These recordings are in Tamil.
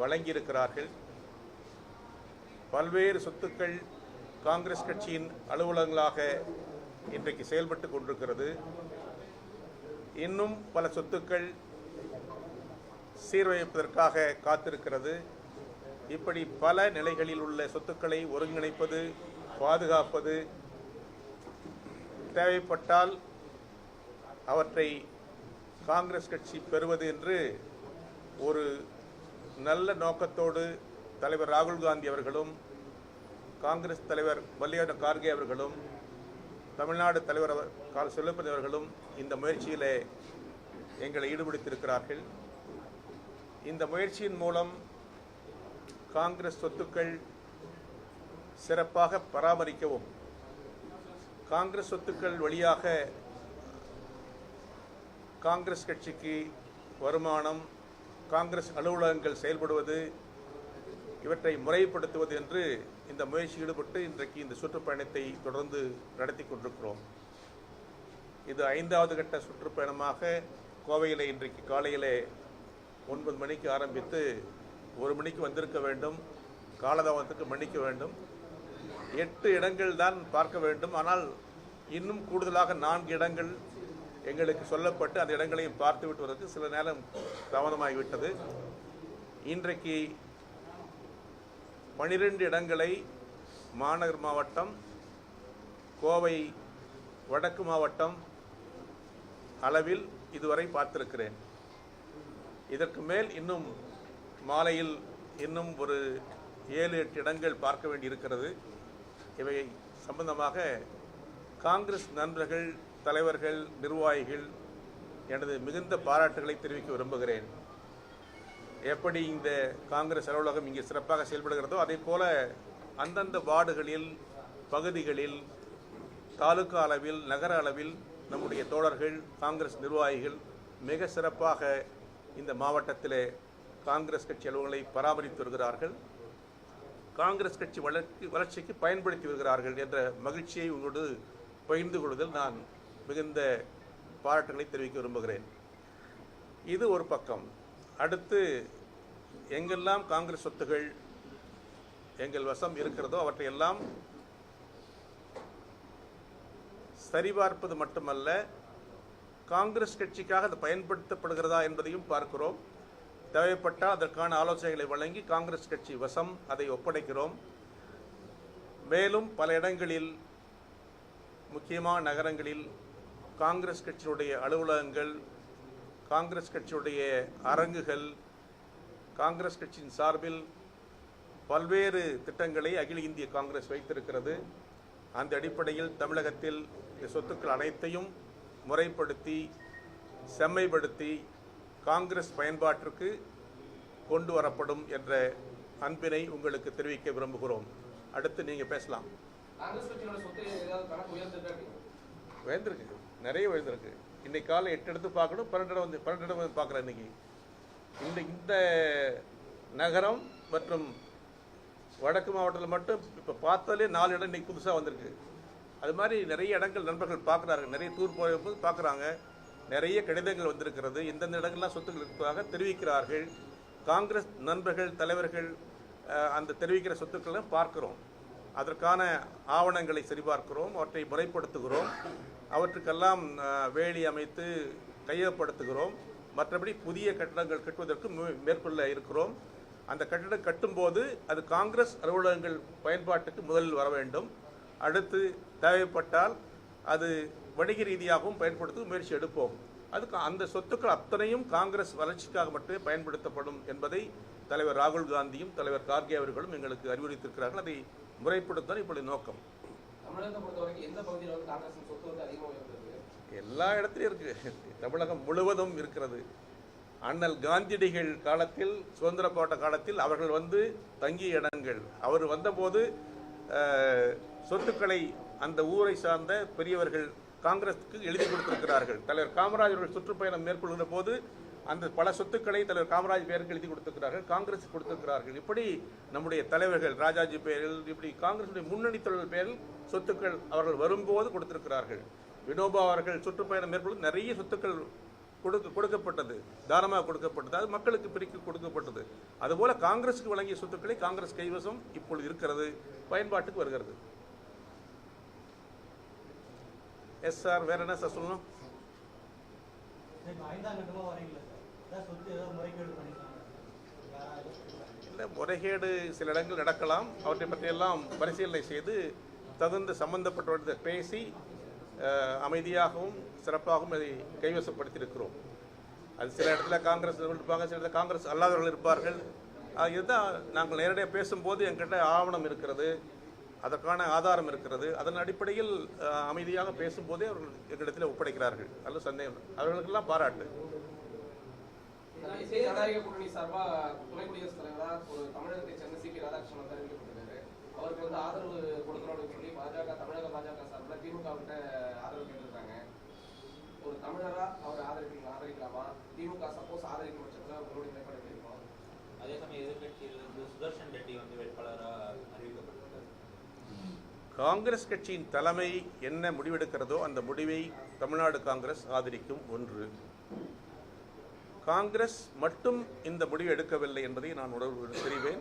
வழங்கியிருக்கிறார்கள். பல்வேறு சொத்துக்கள் காங்கிரஸ் கட்சியின் அலுவலகங்களாக இன்றைக்கு செயல்பட்டு கொண்டிருக்கிறது. இன்னும் பல சொத்துக்கள் சீர்வைப்பதற்காக காத்திருக்கிறது. இப்படி பல நிலைகளில் உள்ள சொத்துக்களை ஒருங்கிணைப்பது பாதுகாப்பது தேவைப்பட்டால் அவற்றை காங்கிரஸ் கட்சி பெறுவது என்று ஒரு நல்ல நோக்கத்தோடு தலைவர் ராகுல் காந்தி அவர்களும் காங்கிரஸ் தலைவர் மல்லிகார்ஜுன கார்கே அவர்களும் தமிழ்நாடு தலைவர் அவர் கால் செல்லப்பதி அவர்களும் இந்த முயற்சியிலே எங்களை ஈடுபடுத்தியிருக்கிறார்கள். இந்த முயற்சியின் மூலம் காங்கிரஸ் சொத்துக்கள் சிறப்பாக பராமரிக்கவும் காங்கிரஸ் சொத்துக்கள் வழியாக காங்கிரஸ் கட்சிக்கு வருமானம் காங்கிரஸ் அலுவலகங்கள் செயல்படுவது இவற்றை முறைப்படுத்துவது என்று இந்த முயற்சி ஈடுபட்டு இன்றைக்கு இந்த சுற்றுப்பயணத்தை தொடர்ந்து நடத்தி கொண்டிருக்கிறோம். இது ஐந்தாவது கட்ட சுற்றுப்பயணமாக கோவையில் இன்றைக்கு காலையிலே ஒன்பது மணிக்கு ஆரம்பித்து ஒரு மணிக்கு வந்திருக்க வேண்டும் காலதாமத்துக்கு மன்னிக்க வேண்டும். எட்டு இடங்கள் தான் பார்க்க வேண்டும். ஆனால் இன்னும் கூடுதலாக நான்கு இடங்கள் எங்களுக்கு சொல்லப்பட்டு அந்த இடங்களையும் பார்த்து விட்டு வருவதற்கு சில நேரம் தாமதமாகிவிட்டது. இன்றைக்கு பனிரெண்டு இடங்களை மாநகர் மாவட்டம் கோவை வடக்கு மாவட்டம் அளவில் இதுவரை பார்த்திருக்கிறேன். இதற்கு மேல் இன்னும் மாலையில் இன்னும் ஒரு ஏழு எட்டு இடங்கள் பார்க்க வேண்டியிருக்கிறது. இவை சம்பந்தமாக காங்கிரஸ் நண்பர்கள் தலைவர்கள் நிர்வாகிகள் எனது மிகுந்த பாராட்டுகளை தெரிவிக்க விரும்புகிறேன். எப்படி இந்த காங்கிரஸ் அலுவலகம் இங்கே சிறப்பாக செயல்படுகிறதோ அதே போல அந்தந்த வார்டுகளில் பகுதிகளில் தாலுகா அளவில் நகர அளவில் நம்முடைய தோழர்கள் காங்கிரஸ் நிர்வாகிகள் மிக சிறப்பாக இந்த மாவட்டத்தில் காங்கிரஸ் கட்சி அலுவலங்களை பராமரித்து வருகிறார்கள். காங்கிரஸ் கட்சி வளர்ச்சி வளர்ச்சிக்கு பயன்படுத்தி வருகிறார்கள் என்ற மகிழ்ச்சியை உங்களோடு பகிர்ந்து கொள்வதில் நான் மிகுந்த பாராட்டுகளை தெரிவிக்க விரும்புகிறேன். இது ஒரு பக்கம். அடுத்து எங்கெல்லாம் காங்கிரஸ் சொத்துகள் எங்கள் வசம் இருக்கிறதோ அவற்றையெல்லாம் சரிபார்ப்பது மட்டுமல்ல காங்கிரஸ் கட்சிக்காக அது பயன்படுத்தப்படுகிறதா என்பதையும் பார்க்கிறோம். தேவைப்பட்டால் அதற்கான ஆலோசனைகளை வழங்கி காங்கிரஸ் கட்சி வசம் அதை ஒப்படைக்கிறோம். மேலும் பல இடங்களில் முக்கியமான நகரங்களில் காங்கிரஸ் கட்சியினுடைய அலுவலகங்கள் காங்கிரஸ் கட்சியுடைய அரங்குகள் காங்கிரஸ் கட்சியின் சார்பில் பல்வேறு திட்டங்களை அகில இந்திய காங்கிரஸ் வைத்திருக்கிறது. அந்த அடிப்படையில் தமிழகத்தில் சொத்துக்கள் அனைத்தையும் முறைப்படுத்தி செம்மைப்படுத்தி காங்கிரஸ் பயன்பாட்டிற்கு கொண்டு வரப்படும் என்ற அன்பினை உங்களுக்கு தெரிவிக்க விரும்புகிறோம். அடுத்து நீங்கள் பேசலாம்? உயர்ந்திருக்கு. நிறைய உயர்ந்திருக்கு இன்னைக்கு காலை எட்டு எடுத்து பார்க்கணும் பன்னெண்டு இடம் வந்து பன்னெண்டு இடம் வந்து பார்க்குறேன் இன்னைக்கு. இந்த இந்த நகரம் மற்றும் வடக்கு மாவட்டத்தில் மட்டும் இப்போ பார்த்தாலே நாலு இடம் இன்றைக்கி புதுசாக வந்திருக்கு. அது மாதிரி நிறைய இடங்கள் நண்பர்கள் பார்க்குறாங்க. நிறைய டூர் போகும்போது பார்க்குறாங்க. நிறைய கடிதங்கள் வந்திருக்கிறது. எந்தெந்த இடங்கள்லாம் சொத்துக்கள் இருப்பதாக தெரிவிக்கிறார்கள். காங்கிரஸ் நண்பர்கள் தலைவர்கள் அந்த தெரிவிக்கிற சொத்துக்களை பார்க்குறோம். அதற்கான ஆவணங்களை சரிபார்க்கிறோம் அவற்றை முறைப்படுத்துகிறோம். அவற்றுக்கெல்லாம் வேலி அமைத்து கையகப்படுத்துகிறோம். மற்றபடி புதிய கட்டடங்கள் கட்டுவதற்கு மேற்கொள்ள இருக்கிறோம். அந்த கட்டடம் கட்டும்போது அது காங்கிரஸ் அலுவலகங்கள் பயன்பாட்டுக்கு முதலில் வர வேண்டும். அடுத்து தேவைப்பட்டால் அது வணிக ரீதியாகவும் பயன்படுத்த முயற்சி எடுப்போம். அதுக்கு அந்த சொத்துக்கள் அத்தனையும் காங்கிரஸ் வளர்ச்சிக்காக மட்டுமே பயன்படுத்தப்படும் என்பதை தலைவர் ராகுல் காந்தியும் தலைவர் கார்கே அவர்களும் எங்களுக்கு அறிவுறுத்தியிருக்கிறார்கள். அதை முறைப்படுத்துதான் இப்பொழுது நோக்கம். எல்லா இடத்துலையும் இருக்கு. தமிழகம் முழுவதும் இருக்கிறது. அண்ணல் காந்தியடிகள் காலத்தில் சுதந்திர போராட்ட காலத்தில் அவர்கள் வந்து தங்கிய இடங்கள். அவர் வந்தபோது சொத்துக்களை அந்த ஊரை சார்ந்த பெரியவர்கள் காங்கிரஸுக்கு எழுதி கொடுத்திருக்கிறார்கள். தலைவர் காமராஜ் அவர்கள் சுற்றுப்பயணம் மேற்கொள்கிற போது அந்த பல சொத்துக்களை தலைவர் காமராஜ் பெயருக்கு எழுதி கொடுத்திருக்கிறார்கள் காங்கிரஸ் கொடுத்திருக்கிறார்கள். இப்படி நம்முடைய தலைவர்கள் ராஜாஜி பெயரில் இப்படி காங்கிரசுடைய முன்னணி தலைவர் பெயரில் சொத்துக்கள் அவர்கள் வரும்போது கொடுத்திருக்கிறார்கள். வினோபா அவர்கள் சுற்றுப்பயணம் மேற்கொண்டு நிறைய சொத்துக்கள் கொடுக்க கொடுக்கப்பட்டது. தானமாக கொடுக்கப்பட்டது. அது மக்களுக்கு பிரிக்க கொடுக்கப்பட்டது. அதுபோல காங்கிரஸுக்கு வழங்கிய சொத்துக்களை காங்கிரஸ் கைவசம் இப்பொழுது இருக்கிறது பயன்பாட்டுக்கு வருகிறது. எஸ் சார் வேற என்ன சார் சொல்லணும் சரி, இப்ப ஐந்தாம் கட்டமா வரீங்களா சார் அதான் சொத்து ஏதோ முறைகேடு பண்ணிருக்காங்க யாராவது இல்லை முறைகேடு சில இடங்கள் நடக்கலாம். அவற்றை பற்றியெல்லாம் பரிசீலனை செய்து தகுந்த சம்பந்தப்பட்டவர்களிடம் பேசி அமைதியாகவும் சிறப்பாகவும் அதை கைவசப்படுத்தியிருக்கிறோம். அது சில இடத்துல காங்கிரஸ் இருப்பாங்க சில இடத்துல காங்கிரஸ் அல்லாதவர்கள் இருப்பார்கள். இதுதான் நாங்கள் நேரடியாக பேசும்போது என்கிட்ட ஆவணம் இருக்கிறது. அதற்கான ஆதாரம் இருக்கிறது. அதன் அடிப்படையில் அமைதியாக பேசும்போதே அவர்கள் எங்களிடத்தில் ஒப்படைக்கிறார்கள். நல்ல சந்தேகம். அவர்களுக்கெல்லாம் பாராட்டு. ஜனநாயக கூட்டணி சார்பா துணை குடியரசுத் தலைவரா ஒரு தமிழகத்தை சேர்ந்த சி பி ராதாகிருஷ்ணன் அறிவிக்கப்பட்டிருக்காரு. அவருக்கு வந்து ஆதரவு கொடுக்கணும் அப்படின்னு சொல்லி பாஜக தமிழக பாஜக சார்பில் திமுக கிட்ட ஆதரவு கேட்டிருக்காங்க. ஒரு தமிழரா அவர் ஆதரிக்கலாம் ஆதரிக்கலாமா? திமுக சப்போஸ் ஆதரிக்கும் பட்சத்தில் உங்களுடைய நிலைப்பாடு இருக்கும்? அதே சமயம் எதிர்கட்சியிலிருந்து சுதர்ஷன் ரெட்டி வந்து வேட்பாளராக காங்கிரஸ் கட்சியின் தலைமை என்ன முடிவெடுக்கிறதோ அந்த முடிவை தமிழ்நாடு காங்கிரஸ் ஆதரிக்கும் ஒன்று. காங்கிரஸ் மட்டும் இந்த முடிவு எடுக்கவில்லை என்பதை நான் உணர்வு தெரிவேன்.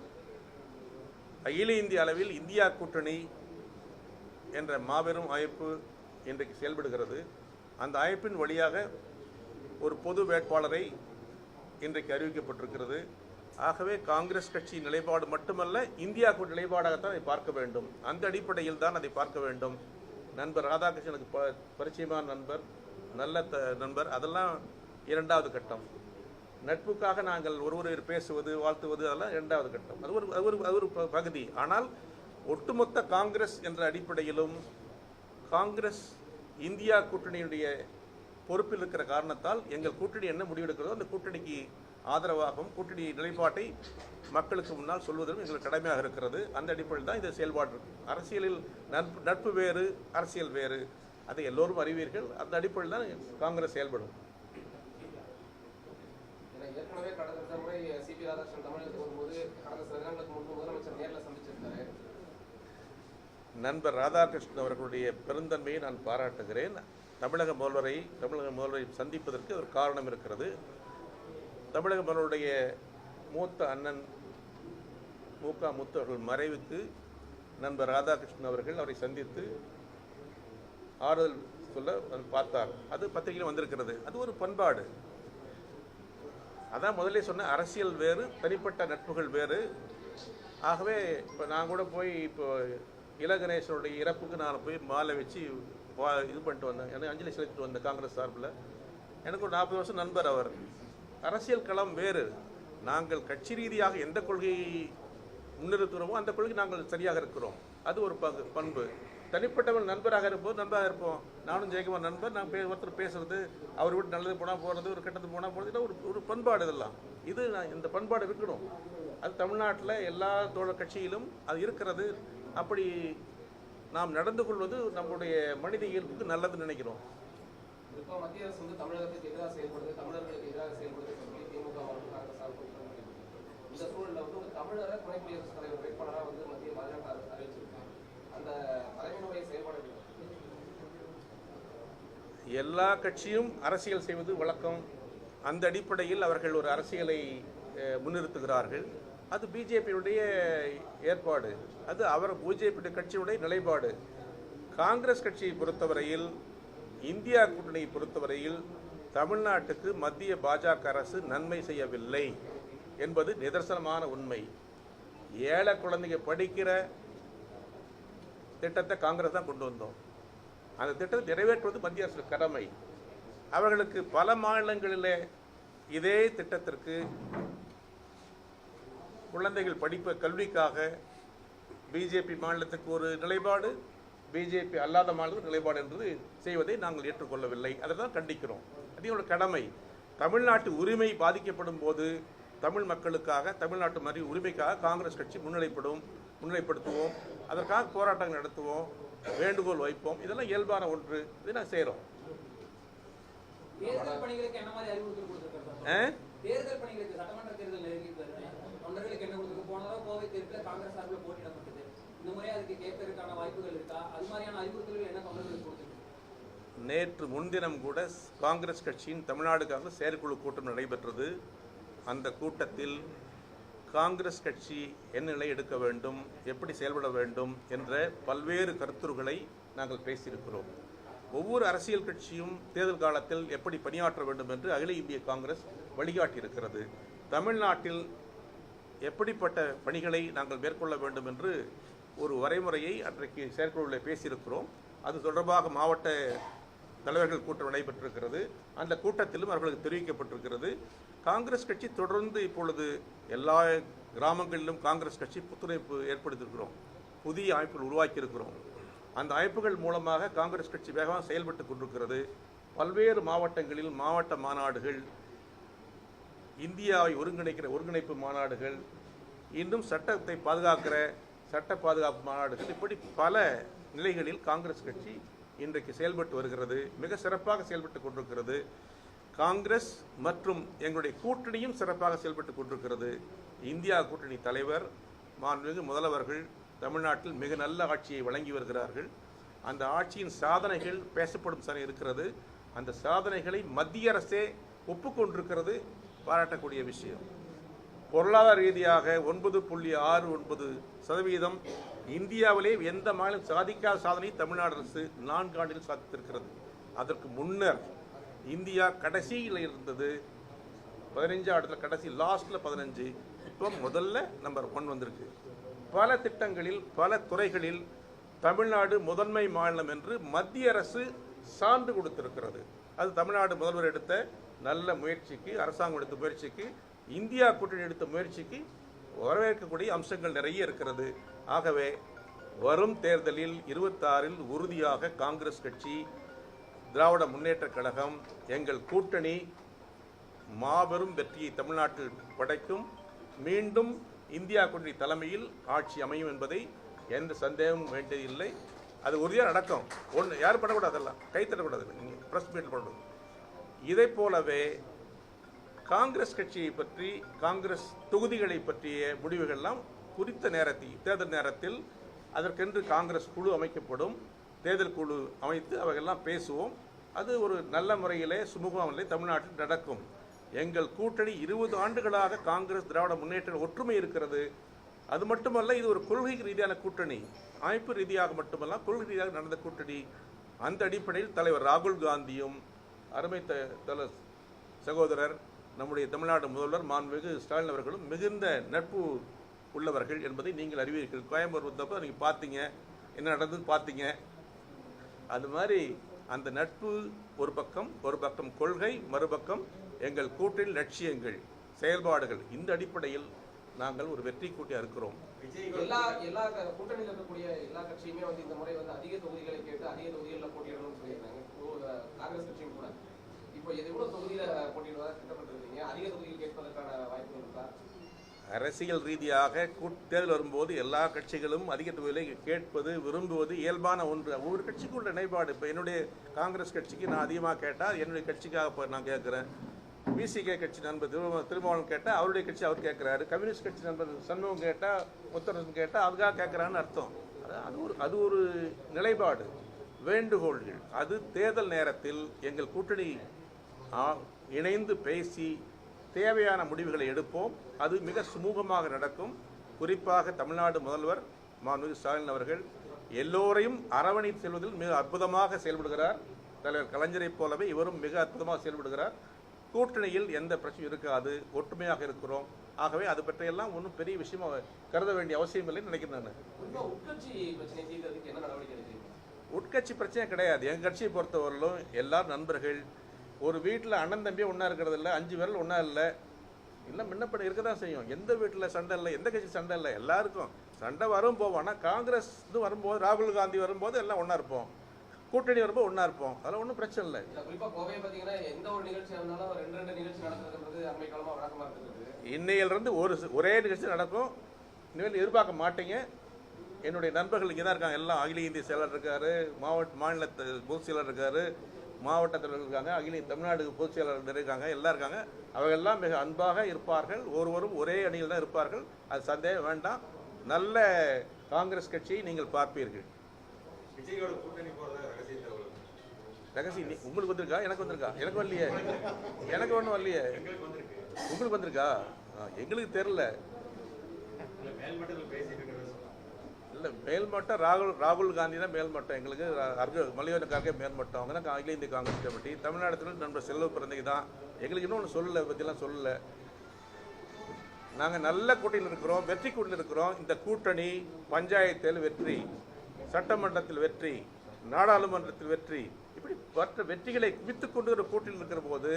அகில இந்திய அளவில் இந்தியா கூட்டணி என்ற மாபெரும் அமைப்பு இன்றைக்கு செயல்படுகிறது. அந்த அமைப்பின் வழியாக ஒரு பொது வேட்பாளரை இன்றைக்கு அறிவிக்கப்பட்டிருக்கிறது. ஆகவே காங்கிரஸ் கட்சியின் நிலைப்பாடு மட்டுமல்ல இந்தியா நிலைப்பாடாகத்தான் அதை பார்க்க வேண்டும். அந்த அடிப்படையில் தான் அதை பார்க்க வேண்டும். நண்பர் ராதாகிருஷ்ணனுக்கு ப பரிச்சயமான நண்பர் நல்ல த நண்பர் அதெல்லாம் இரண்டாவது கட்டம். நட்புக்காக நாங்கள் ஒருவர் பேசுவது வாழ்த்துவது அதெல்லாம் இரண்டாவது கட்டம். அது ஒரு அது ஒரு அது ஒரு பகுதி. ஆனால் ஒட்டுமொத்த காங்கிரஸ் என்ற அடிப்படையிலும் காங்கிரஸ் இந்தியா கூட்டணியுடைய பொறுப்பில் இருக்கிற காரணத்தால் எங்கள் கூட்டணி என்ன முடிவெடுக்கிறதோ அந்த கூட்டணிக்கு ஆதரவாகவும் கூட்டணி நிலைப்பாட்டை மக்களுக்கு முன்னால் சொல்வதும் எங்களுக்கு கடமையாக இருக்கிறது. அந்த அடிப்படையில் தான் இந்த செயல்பாடு. அரசியலில் நட்பு நட்பு வேறு அரசியல் வேறு. அதை எல்லோரும் அறிவீர்கள். அந்த அடிப்படையில் தான் காங்கிரஸ் செயல்படும். ஏன்னா ஏற்கனவே கடந்த முறை சி பி ராதாகிருஷ்ணன் தமிழகத்துக்கு வரும்போது கடந்த சில தினங்களுக்கு முன்பு முதலமைச்சர் நேரில் சந்திச்சிருந்தாரு. நண்பர் ராதாகிருஷ்ணன் அவர்களுடைய பெருந்தன்மையை நான் பாராட்டுகிறேன். தமிழக முதல்வரை தமிழக முதல்வரை சந்திப்பதற்கு ஒரு காரணம் இருக்கிறது. தமிழக மக்களுடைய மூத்த அண்ணன் மூகா முத்து அவர்கள் மறைவுக்கு நண்பர் ராதாகிருஷ்ணன் அவர்கள் அவரை சந்தித்து ஆறுதல் சொல்ல பார்த்தார். அது பத்திரிகையில் வந்திருக்கிறது. அது ஒரு பண்பாடு. அதான் முதல்ல சொன்ன அரசியல் வேறு தனிப்பட்ட நட்புகள் வேறு. ஆகவே இப்போ நான் கூட போய் இப்போ இளகணேசனுடைய இறப்புக்கு நான் போய் மாலை வச்சு இது பண்ணிட்டு வந்தேன். எனக்கு அஞ்சலி செலுத்திட்டு வந்தேன் காங்கிரஸ் சார்பில். எனக்கு ஒரு நாற்பது வருஷம் நண்பர் அவர். அரசியல் களம் வேறு. நாங்கள் கட்சி ரீதியாக எந்த கொள்கையை முன்னிறுத்துகிறோமோ அந்த கொள்கை நாங்கள் சரியாக இருக்கிறோம். அது ஒரு பங்கு பண்பு. தனிப்பட்டவன் நண்பராக இருப்போம் நண்பராக இருப்போம். நானும் ஜெயக்குமார் நண்பர் நான் பே ஒருத்தர் பேசுறது அவர் விட்டு நல்லது போனால் போகிறது ஒரு கெட்டது போனால் போகிறது ஒரு ஒரு பண்பாடு இதெல்லாம். இது நான் இந்த பண்பாடு இருக்கணும் அது தமிழ்நாட்டில் எல்லா தோழர் கட்சியிலும் அது இருக்கிறது. அப்படி நாம் நடந்து கொள்வது நம்முடைய மனித இயல்புக்கு நல்லதுன்னு நினைக்கிறோம். இப்போ மத்திய அரசு வந்து தமிழகத்துக்கு எதிராக செயல்படுது தமிழர்களுக்கு எதிராக செயல்படுது சொல்லி திமுக மற்றும் காங்கிரஸ் இந்த சூழலில் வந்து ஒரு தமிழரை துணை குடியரசுத் தலைவர் வேட்பாளராக வந்து மத்திய மாநில அரசு அறிவிச்சிருக்காங்க. அந்த தலைமையினுடைய செயல்பாடு எல்லா கட்சியும் அரசியல் செய்வது வழக்கம். அந்த அடிப்படையில் அவர்கள் ஒரு அரசியலை முன்னிறுத்துகிறார்கள். அது பிஜேபியுடைய ஏற்பாடு. அது அவர் பிஜேபி கட்சியுடைய நிலைப்பாடு. காங்கிரஸ் கட்சியை பொறுத்தவரையில் இந்தியா கூட்டணியை பொறுத்தவரையில் தமிழ்நாட்டுக்கு மத்திய பாஜக அரசு நன்மை செய்யவில்லை என்பது நிதர்சனமான உண்மை. ஏழை குழந்தைங்க படிக்கிற திட்டத்தை காங்கிரஸ் தான் கொண்டு வந்தோம். அந்த திட்டத்தை நிறைவேற்றுவது மத்திய அரசு கடமை. அவர்களுக்கு பல மாநிலங்களிலே இதே திட்டத்திற்கு குழந்தைகள் படிப்பு கல்விக்காக பிஜேபி மாநிலத்துக்கு ஒரு நிலைப்பாடு பிஜேபி அல்லாத மாநிலத்துக்கு நிலைப்பாடு என்று செய்வதை நாங்கள் ஏற்றுக்கொள்ளவில்லை. அதை தான் கண்டிக்கிறோம். அது எங்களோட கடமை. தமிழ்நாட்டு உரிமை பாதிக்கப்படும் போது தமிழ் மக்களுக்காக தமிழ்நாட்டு மாதிரி உரிமைக்காக காங்கிரஸ் கட்சி முன்னிலைப்படும் முன்னிலைப்படுத்துவோம். அதற்காக போராட்டங்கள் நடத்துவோம். வேண்டுகோள் வைப்போம். இதெல்லாம் இயல்பான ஒன்று. இதை நான் செய்கிறோம் தேர்தல் பணிகளுக்கு சட்டமன்ற தேர்தல் நெருங்கி தொண்டர்களுக்கு என்ன கொடுத்திருக்கு? போன தடவை கோவை தேர்தலில் காங்கிரஸ் சார்பில் போட்டியிடப்பட்டது. இந்த முறை அதுக்கு கேட்பதற்கான வாய்ப்புகள் இருக்கா? அது மாதிரியான அறிவுறுத்தல்கள் என்ன தொண்டர்களுக்கு கொடுத்திருக்கு? நேற்று முன்தினம் கூட காங்கிரஸ் கட்சியின் தமிழ்நாடு காங்கிரஸ் செயற்குழு கூட்டம் நடைபெற்றது. அந்த கூட்டத்தில் காங்கிரஸ் கட்சி என்ன நிலை எடுக்க வேண்டும் எப்படி செயல்பட வேண்டும் என்ற பல்வேறு கருத்துருகளை நாங்கள் பேசியிருக்கிறோம். ஒவ்வொரு அரசியல் கட்சியும் தேர்தல் காலத்தில் எப்படி பணியாற்ற வேண்டும் என்று அகில இந்திய காங்கிரஸ் வழிகாட்டியிருக்கிறது. தமிழ்நாட்டில் எப்படிப்பட்ட பணிகளை நாங்கள் மேற்கொள்ள வேண்டும் என்று ஒரு வரைமுறையை அன்றைக்கு செயற்குழுவில் பேசியிருக்கிறோம். அது தொடர்பாக மாவட்ட தலைவர்கள் கூட்டம் நடைபெற்றிருக்கிறது. அந்த கூட்டத்திலும் அவர்களுக்கு தெரிவிக்கப்பட்டிருக்கிறது. காங்கிரஸ் கட்சி தொடர்ந்து இப்பொழுது எல்லா கிராமங்களிலும் காங்கிரஸ் கட்சி புத்துழைப்பு ஏற்படுத்தியிருக்கிறோம். புதிய அமைப்புகள் உருவாக்கியிருக்கிறோம். அந்த அமைப்புகள் மூலமாக காங்கிரஸ் கட்சி வேகமாக செயல்பட்டு கொண்டிருக்கிறது. பல்வேறு மாவட்டங்களில் மாவட்ட மாநாடுகள் இந்தியாவை ஒருங்கிணைக்கிற ஒருங்கிணைப்பு மாநாடுகள் இன்னும் சட்டத்தை பாதுகாக்கிற சட்ட பாதுகாப்பு மாநாடுகள் இப்படி பல நிலைகளில் காங்கிரஸ் கட்சி இன்றைக்கு செயல்பட்டு வருகிறது. மிக சிறப்பாக செயல்பட்டு கொண்டிருக்கிறது. காங்கிரஸ் மற்றும் எங்களுடைய கூட்டணியும் சிறப்பாக செயல்பட்டு கொண்டிருக்கிறது. இந்தியா கூட்டணி தலைவர் மாண்புமிகு முதல்வர்கள் தமிழ்நாட்டில் மிக நல்ல ஆட்சியை வழங்கி வருகிறார்கள். அந்த ஆட்சியின் சாதனைகள் பேசப்படும் சன இருக்கிறது. அந்த சாதனைகளை மத்திய அரசே ஒப்புக்கொண்டிருக்கிறது. பாராட்டக்கூடிய விஷயம். பொருளாதார ரீதியாக ஒன்பது புள்ளி ஆறு ஒன்பது சதவீதம் இந்தியாவிலே எந்த மாநிலம் சாதிக்காத சாதனை தமிழ்நாடு அரசு நான்கு ஆண்டில் சாதித்திருக்கிறது. அதற்கு முன்னர் இந்தியா கடைசியில் இருந்தது. பதினஞ்சு இடத்துல கடைசி லாஸ்ட்டில் பதினஞ்சு. இப்போ முதல்ல நம்பர் ஒன் வந்திருக்கு. பல திட்டங்களில் பல துறைகளில் தமிழ்நாடு முதன்மை மாநிலம் என்று மத்திய அரசு சான்று கொடுத்திருக்கிறது. அது தமிழ்நாடு முதல்வர் எடுத்த நல்ல முயற்சிக்கு அரசாங்கம் எடுத்த முயற்சிக்கு இந்தியா கூட்டணி எடுத்த முயற்சிக்கு வரவேற்கக்கூடிய அம்சங்கள் நிறைய இருக்கிறது. ஆகவே வரும் தேர்தலில் இருபத்தாறில் உறுதியாக காங்கிரஸ் கட்சி திராவிட முன்னேற்றக் கழகம் எங்கள் கூட்டணி மாபெரும் வெற்றியை தமிழ்நாட்டில் படைக்கும். மீண்டும் இந்தியா கூட்டணி தலைமையில் ஆட்சி அமையும் என்பதை எந்த சந்தேகமும் வேண்டியதில்லை. அது உறுதியாக நடக்கும். ஒன்று யாரும் பண்ணக்கூடாது அதெல்லாம். கை தட்டக்கூடாது நீங்கள் ப்ரெஸ் மீட் பண்ணணும் இதை போலவே காங்கிரஸ் கட்சியை பற்றி காங்கிரஸ் தொகுதிகளை பற்றிய முடிவுகள்லாம் குறித்த நேரத்தில் தேர்தல் நேரத்தில் அதற்கென்று காங்கிரஸ் குழு அமைக்கப்படும். தேர்தல் குழு அமைத்து அவைகள்லாம் பேசுவோம். அது ஒரு நல்ல முறையிலே சுமூகமில்லை தமிழ்நாட்டில் நடக்கும். எங்கள் கூட்டணி இருபது ஆண்டுகளாக காங்கிரஸ் திராவிட முன்னேற்ற ஒற்றுமை இருக்கிறது. அது மட்டுமல்ல இது ஒரு கொள்கை ரீதியான கூட்டணி. அமைப்பு ரீதியாக மட்டுமல்ல கொள்கை ரீதியாக நடந்த கூட்டணி. அந்த அடிப்படையில் தலைவர் ராகுல் காந்தியும் அருமை த- தல சகோதரர் நம்முடைய தமிழ்நாடு முதல்வர் மாண்புமிகு ஸ்டாலின் அவர்களும் மிகுந்த நட்பு உள்ளவர்கள் என்பதை நீங்கள் அறிவீர்கள் கோயம்புத்தூர் வந்தப்போ நீங்கள் பார்த்தீங்க. என்ன நடந்தது பார்த்தீங்க. அது மாதிரி அந்த நட்பு ஒரு பக்கம் ஒரு பக்கம் கொள்கை மறுபக்கம் எங்கள் கூட்டில் லட்சியங்கள் செயல்பாடுகள். இந்த அடிப்படையில் நாங்கள் ஒரு வெற்றி கூட்டியா இருக்கிறோம். எல்லா எல்லா கூட்டணியில் இருக்கக்கூடிய எல்லா கட்சியுமே வந்து இந்த முறை வந்து அதிக தொகுதிகளை கேட்டு அதிக தொகுதிகளில் போட்டியிடணும்னு சொல்லியிருக்காங்க. காங்கிரஸ் கட்சியும் கூட. அரசியல் ரீதியாக கூட்- தேர்தல் வரும்போது எல்லா கட்சிகளும் அதிக தொகையிலே கேட்பது விரும்புவது இயல்பான ஒன்று. ஒவ்வொரு கட்சிக்கும் உள்ள நிலைப்பாடு. இப்போ என்னுடைய காங்கிரஸ் கட்சிக்கு நான் அதிகமாக கேட்டால் என்னுடைய கட்சிக்காக இப்போ நான் கேட்குறேன். பிசிகே கட்சி நண்பர் திரும்ப திருமாவளவன் கேட்டால் அவருடைய கட்சி அவர் கேட்குறாரு. கம்யூனிஸ்ட் கட்சி நண்பர் சண்முகம் கேட்டால் முத்தரசன் கேட்டால் அதுக்காக கேட்குறான்னு அர்த்தம். அது அது ஒரு அது ஒரு நிலைப்பாடு. வேண்டுகோள்கள். அது தேர்தல் நேரத்தில் எங்கள் கூட்டணி இணைந்து பேசி தேவையான முடிவுகளை எடுப்போம். அது மிக சுமூகமாக நடக்கும். குறிப்பாக தமிழ்நாடு முதல்வர் மாண்புமிகு ஸ்டாலின் அவர்கள் எல்லோரையும் அரவணைத்து செல்வதில் மிக அற்புதமாக செயல்படுகிறார். தலைவர் கலைஞரைப் போலவே இவரும் மிக அற்புதமாக செயல்படுகிறார். கூட்டணியில் எந்த பிரச்சனையும் இருக்காது. ஒற்றுமையாக இருக்கிறோம். ஆகவே அது பற்றியெல்லாம் ஒன்றும் பெரிய விஷயமா கருத வேண்டிய அவசியம் இல்லைன்னு நினைக்கிறேன் உட்கட்சி பிரச்சனை கிடையாது. எங்கள் கட்சியை பொறுத்தவரையிலும் எல்லாரும் நண்பர்கள் ஒரு வீட்டில் அண்ணன் தம்பி ஒன்றா இருக்கிறது இல்லை அஞ்சு பேரில் ஒன்றா இல்லை. இல்லை முன்னப்பட இருக்க தான் செய்யும். எந்த வீட்டில் சண்டை இல்லை எந்த கட்சி சண்டை இல்லை எல்லாருக்கும். சண்டை வரும் போவோம் ஆனால் காங்கிரஸ் இது வரும்போது ராகுல் காந்தி வரும்போது எல்லாம் ஒன்றா இருப்போம். கூட்டணி வரும்போது ஒன்றா இருப்போம். அதெல்லாம் ஒன்றும் பிரச்சனை இல்லை. இன்னையிலிருந்து ஒரு ஒரே நிகழ்ச்சி நடக்கும். இனிமேல் எதிர்பார்க்க மாட்டீங்க. என்னுடைய நண்பர்கள் இங்கே தான் இருக்காங்க. எல்லாம் அகில இந்திய செயலர் இருக்காரு மாவட்ட மாநில பொதுச் செயலர் இருக்காரு. மாவட்ட தலைவர் இருக்காங்க அகில தமிழ்நாடு பொதுச் செயலர் இருக்காங்க எல்லாம் இருக்காங்க. அவங்க எல்லாம் மிக அன்பாக இருப்பார்கள். ஒருவரும் ஒரே அணியில் தான் இருப்பார்கள். அது சந்தேகம் வேண்டாம். நல்ல காங்கிரஸ் கட்சியை நீங்கள் பார்ப்பீர்கள். ரகசியம் உங்களுக்கு வந்திருக்கா? எனக்கு வந்திருக்கா? எனக்கு வரலையே. எனக்கு ஒன்றும் வரலையே. உங்களுக்கு வந்திருக்கா? எங்களுக்கு தெரில இல்லை மேல்மட்டம் ராகுல் ராகுல் காந்தி தான் மேல்மட்டம். எங்களுக்கு அர்ஜு மல்லிகார்ஜுன மேல்மட்டம். அவங்க தான் அகில இந்திய காங்கிரஸ் கமிட்டி. தமிழ்நாட்டில் நண்பர் செல்வ பிறந்தகை தான் எங்களுக்கு இன்னும் ஒன்று சொல்லலை பற்றிலாம் சொல்லலை. நாங்கள் நல்ல கூட்டணியில் இருக்கிறோம் வெற்றி கூட்டில் இருக்கிறோம். இந்த கூட்டணி பஞ்சாயத்தில் வெற்றி சட்டமன்றத்தில் வெற்றி நாடாளுமன்றத்தில் வெற்றி. இப்படி மற்ற வெற்றிகளை குவித்து கொண்டு ஒரு கூட்டணியில் இருக்கிற போது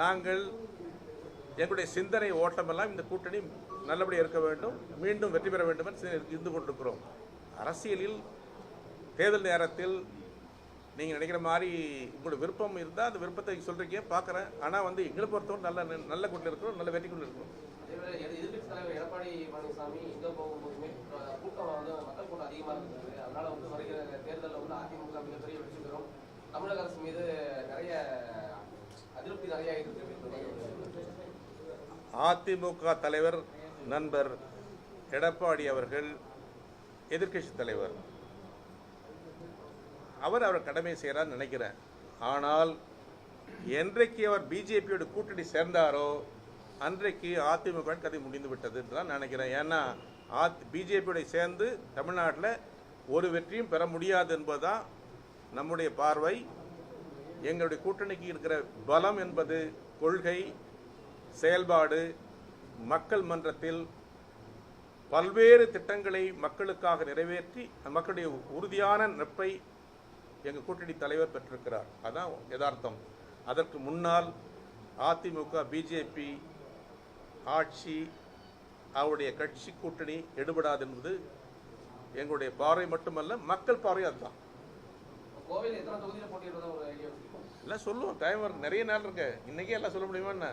நாங்கள் எங்களுடைய சிந்தனை ஓட்டமெல்லாம் இந்த கூட்டணி நல்லபடியாக இருக்க வேண்டும். மீண்டும் வெற்றி பெற வேண்டும் என்று இருந்து கொண்டிருக்கிறோம். அரசியலில் தேர்தல் நேரத்தில் நீங்கள் நினைக்கிற மாதிரி உங்களோட விருப்பம் இருந்தால் அந்த விருப்பத்தை சொல்கிறீங்க பார்க்குறேன் ஆனால் வந்து எங்களை பொறுத்தவரை நல்ல நல்ல கூட்டில் இருக்கிறோம் நல்ல வெற்றி கொண்டு இருக்கிறோம். எடப்பாடி பழனிசாமி போகும்போதுமே கூட்டம் வந்து மக்கள் கூட்டம் வந்து வருகிற தேர்தலில் வந்து அதிமுக மிகப்பெரிய வெற்றி பெறும். தமிழக அரசு மீது நிறைய அதிருப்தி நிறைய அதிமுக தலைவர் நண்பர் எடப்பாடி அவர்கள் எதிர்க்கட்சி தலைவர். அவர் அவர் கடமை செய்கிறார் நினைக்கிறேன். ஆனால் என்றைக்கு அவர் பிஜேபியோட கூட்டணி சேர்ந்தாரோ அன்றைக்கு அதிமுக கதை முடிந்து விட்டது தான் நினைக்கிறேன். ஏன்னா பிஜேபியோட சேர்ந்து தமிழ்நாட்டில் ஒரு வெற்றியும் பெற முடியாது என்பதுதான் நம்முடைய பார்வை. எங்களுடைய கூட்டணிக்கு இருக்கிற பலம் என்பது கொள்கை செயல்பாடு மக்கள் மன்றத்தில் பல்வேறு திட்டங்களை மக்களுக்காக நிறைவேற்றி மக்களுடைய உறுதியான நட்பை எங்கள் கூட்டணி தலைவர் பெற்றிருக்கிறார். அதான் யதார்த்தம். அதற்கு முன்னால் அதிமுக பிஜேபி ஆட்சி அவருடைய கட்சி கூட்டணி எடுபடாது என்பது எங்களுடைய பார்வை மட்டுமல்ல மக்கள் பார்வை அதுதான். கோவையில் எத்தனை தொகுதியில் போட்டியிடுறதா ஒரு ஐடியா எல்லாம் சொல்லுவோம் டைம் இருக்கு நிறைய நாள் இருக்கு. இன்னைக்கே எல்லாம் சொல்ல முடியுமா என்ன?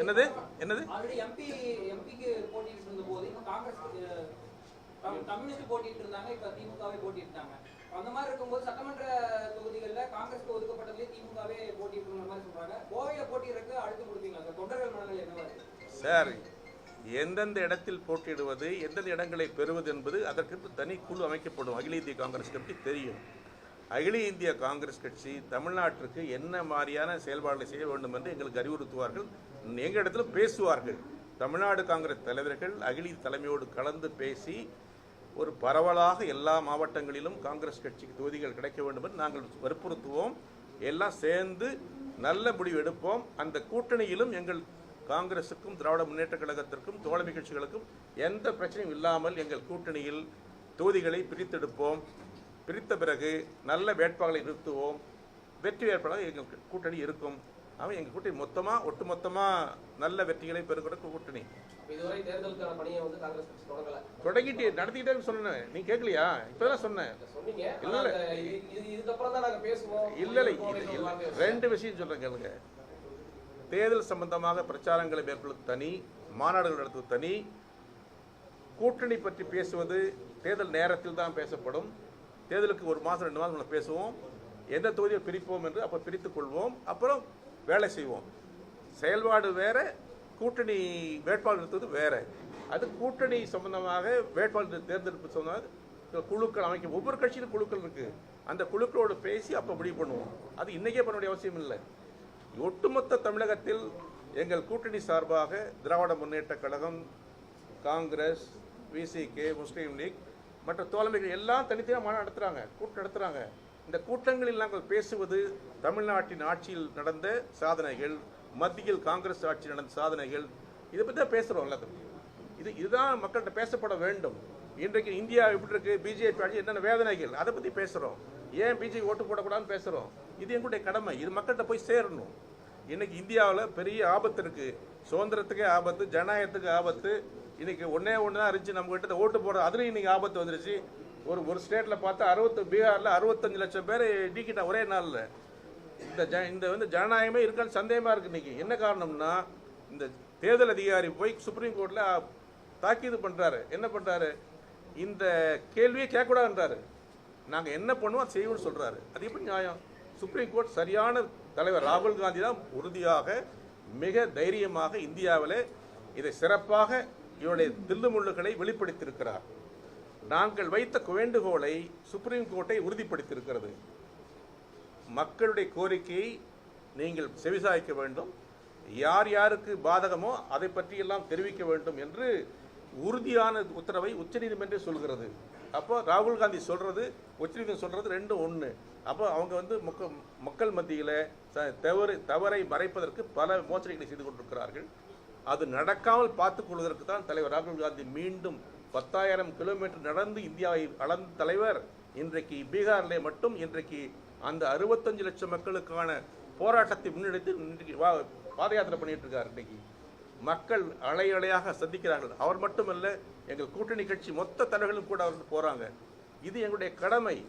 என்னது? என்னது? எம்பிக்கு போட்டிட்டு இருந்தாங்க. இப்போ திமுகவே போட்டிட்டாங்க அந்த மாதிரி இருக்கும்போது சட்டமன்ற தொகுதிகளில் காங்கிரஸ்க்கு ஒதுக்கப்பட்டதுலேயே திமுகவே போட்டிட்டு மாதிரி சொல்றாங்க. கோவையில போட்டியிடறதுக்கு அழுத்தம் கொடுத்தீங்களா சார்? தொண்டர்கள் மனநிலை என்னவா சார் எந்தெந்த இடத்தில் போட்டியிடுவது எந்தெந்த இடங்களை பெறுவது என்பது அதற்கு தனி குழு அமைக்கப்படும். அகில இந்திய காங்கிரஸ் கட்சி தெரியும். அகில இந்திய காங்கிரஸ் கட்சி தமிழ்நாட்டிற்கு என்ன மாதிரியான செயல்பாடுகளை செய்ய வேண்டும் என்று எங்களுக்கு அறிவுறுத்துவார்கள். எங்கள் இடத்துல பேசுவார்கள். தமிழ்நாடு காங்கிரஸ் தலைவர்கள் அகில தலைமையோடு கலந்து பேசி ஒரு பரவலாக எல்லா மாவட்டங்களிலும் காங்கிரஸ் கட்சிக்கு தொகுதிகள் கிடைக்க வேண்டும் என்று நாங்கள் வற்புறுத்துவோம். எல்லாம் சேர்ந்து நல்ல முடிவு எடுப்போம். அந்த கூட்டணியிலும் எங்கள் காங்கிரசுக்கும் திராவிட முன்னேற்ற கழகத்திற்கும் தோழமை கட்சிகளுக்கும் எந்த பிரச்சனையும் இல்லாமல் எங்கள் கூட்டணியில் தொகுதிகளை பிரித்தெடுப்போம். பிரித்த பிறகு நல்ல வேட்பாளர்களை நிறுத்துவோம். வெற்றி வேட்பாளர் எங்கள் கூட்டணி இருக்கும். அவன் எங்கள் கூட்டணி மொத்தமாக ஒட்டுமொத்தமாக நல்ல வெற்றிகளை பெறுகிற கூட்டணி. தொடங்கிட்டு நடத்திக்கிட்டே சொன்னேன். நீ கேட்கலையா இப்பதான் சொன்னேன். இல்ல, இல்ல. இல்ல. ரெண்டு விஷயம் சொல்றேன் கேளுங்க. தேர்தல் சம்பந்தமாக பிரச்சாரங்களை மேற்கொள்வது தனி மாநாடுகள் நடத்துவது தனி. கூட்டணி பற்றி பேசுவது தேர்தல் நேரத்தில் தான் பேசப்படும். தேர்தலுக்கு ஒரு மாதம் ரெண்டு மாதம் நம்ம பேசுவோம். எந்த தொகுதியை பிரிப்போம் என்று அப்போ பிரித்து கொள்வோம். அப்புறம் வேலை செய்வோம். செயல்பாடு வேறு கூட்டணி வேட்பாளர் நிறுத்துவது வேறு. அது கூட்டணி சம்பந்தமாக வேட்பாளர் தேர்ந்தெடுப்பு சம்பந்தமாக குழுக்கள் அமைக்க ஒவ்வொரு கட்சியிலும் குழுக்கள் இருக்குது அந்த குழுக்களோடு பேசி அப்போ முடிவு பண்ணுவோம். அது இன்றைக்கே பண்ண வேண்டிய அவசியம் இல்லை. ஒட்டுமொத்த தமிழகத்தில் எங்கள் கூட்டணி சார்பாக Dravida Munnetra Kazhagam Congress VCK Muslim League மற்ற தோழமைகள் எல்லாம் தனித்தனியாக மாநாடு நடத்துகிறாங்க கூட்டம் நடத்துகிறாங்க இந்த கூட்டங்களில் நாங்கள் பேசுவது தமிழ்நாட்டின் ஆட்சியில் நடந்த சாதனைகள் மத்தியில் காங்கிரஸ் ஆட்சி நடந்த சாதனைகள். இதை பற்றி தான் பேசுகிறோம் எல்லாத்தையும் இது இதுதான் மக்கள்கிட்ட பேசப்பட வேண்டும். இன்றைக்கு இந்தியா எப்படி இருக்கு? பிஜேபி ஆட்சி என்னென்ன வேதனைகள்? அதை பற்றி பேசுகிறோம் ஏன் பிஜேபி ஓட்டு போடக்கூடாதுன்னு பேசுகிறோம் இது எங்களுடைய கடமை. இது மக்கள்கிட்ட போய் சேரணும். இன்னைக்கு இந்தியாவில் பெரிய ஆபத்து இருக்கு. சுதந்திரத்துக்கே ஆபத்து ஜனநாயகத்துக்கு ஆபத்து. இன்னைக்கு ஒன்னே ஒன்று தான் இருந்துச்சு நம்ம கிட்ட ஓட்டு போடுறது அதுலேயும் இன்னைக்கு ஆபத்து வந்துருச்சு. ஒரு ஒரு ஸ்டேட்டில் பார்த்தா அறுபத்து பீகாரில் அறுபத்தஞ்சு லட்சம் பேர் டீக்கிட்டா ஒரே நாளில். இந்த ஜ இந்த வந்து ஜனநாயகமே இருக்கான்னு சந்தேகமாக இருக்குது இன்றைக்கி என்ன காரணம்னா இந்த தேர்தல் அதிகாரி போய் சுப்ரீம் கோர்ட்டில் தாக்கீது பண்ணுறாரு என்ன பண்ணுறாரு இந்த கேள்வியை கேட்கக்கூடாதுன்றாரு. நாங்கள் என்ன பண்ணுவோம்? அதை செய்வோம்னு சொல்கிறாரு அது எப்படி நியாயம்? சுப்ரீம் கோர்ட் சரியான தலைவர் ராகுல் காந்தி தான் உறுதியாக மிக தைரியமாக இந்தியாவில் இதை சிறப்பாக இவருடைய தில்லுமுள்ளுகளை வெளிப்படுத்தியிருக்கிறார். நாங்கள் வைத்த வேண்டுகோளை சுப்ரீம் கோர்ட்டை உறுதிப்படுத்தியிருக்கிறது. மக்களுடைய கோரிக்கையை நீங்கள் செவிசாய்க்க வேண்டும். யார் யாருக்கு பாதகமோ அதை பற்றியெல்லாம் தெரிவிக்க வேண்டும் என்று உறுதியான உத்தரவை உச்சநீதிமன்றம் சொல்கிறது. அப்போ ராகுல் காந்தி சொல்றது உச்சநீதிமன்றம் சொல்றது ரெண்டும் ஒன்று அப்போ அவங்க வந்து மக்கள் மக்கள் மத்தியில் தவறு தவறை மறைப்பதற்கு பல மோசடிகளை செய்து கொண்டிருக்கிறார்கள். அது நடக்காமல் பார்த்துக் கொள்வதற்கு தான் தலைவர் ராகுல் காந்தி மீண்டும் பத்தாயிரம் கிலோமீட்டர் நடந்து இந்தியாவை அளந்த தலைவர். இன்றைக்கு பீகாரிலே மட்டும் இன்றைக்கு அந்த அறுபத்தஞ்சு லட்சம் மக்களுக்கான போராட்டத்தை முன்னெடுத்து இன்றைக்கு வா- பாத யாத்திரை பண்ணிட்டு இருக்காரு இன்னைக்கு மக்கள் அலை அலையாக சந்திக்கிறார்கள். அவர் மட்டுமல்ல எங்கள் கூட்டணி கட்சி மொத்த தலைவர்களும் கூட அவர்கள் போகிறாங்க இது எங்களுடைய கடமை.